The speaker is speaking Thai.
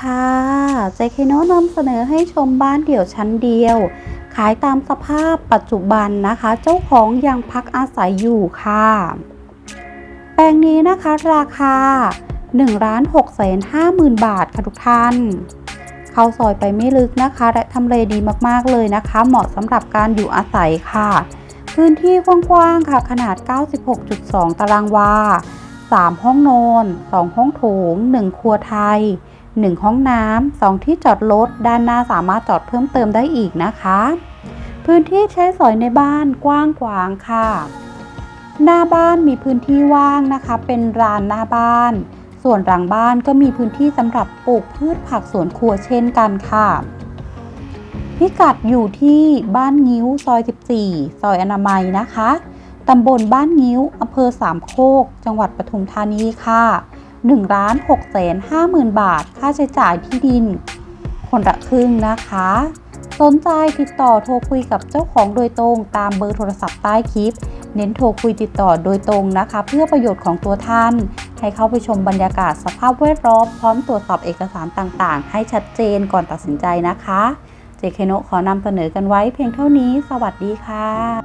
ค่ะเจคโนนำเสนอให้ชมบ้านเดี่ยวชั้นเดียว ขายตามสภาพปัจจุบันนะคะ เจ้าของยังพักอาศัยอยู่ค่ะ แปลงนี้นะคะราคา1ล้าน6แสน5หมื่นบาทค่ะทุกท่าน เข้าซอยไปไม่ลึกนะคะ และทำเลดีมากๆเลยนะคะ เหมาะสำหรับการอยู่อาศัยค่ะ พื้นที่กว้างๆค่ะขนาด 96.2 ตารางวา 3 ห้องนอน 2 ห้องโถง 1 ครัวไทย 1 ห้องน้ำ2ที่จอดรถด้านหน้าสามารถจอดเพิ่มเติมได้อีกนะคะ พื้นที่ใช้สอยในบ้านกว้างขวางค่ะ หน้าบ้านมีพื้นที่ว่างนะคะ เป็นลานหน้าบ้าน ส่วนหลังบ้านก็มีพื้นที่สำหรับปลูกพืชผักสวนครัวเช่นกันค่ะ พิกัดอยู่ที่บ้านงิ้วซอย 14 ซอยอนามัยนะคะตำบลบ้านงิ้วอำเภอสามโคก จังหวัดปทุมธานีค่ะ 1ล้าน6แสน5หมื่นบาท ค่าใช้จ่ายที่ดิน คนละครึ่งนะคะ สนใจติดต่อโทรคุยกับเจ้าของโดยตรงตามเบอร์โทรศัพท์ใต้คลิป เน้นโทรคุยติดต่อโดยตรงนะคะ เพื่อประโยชน์ของตัวท่าน ให้เข้าไปชมบรรยากาศสภาพแวดล้อมพร้อมตรวจสอบเอกสารต่างๆ ให้ชัดเจนก่อนตัดสินใจนะคะ เจเคโนขอนำเสนอกันไว้เพียงเท่านี้ สวัสดีค่ะ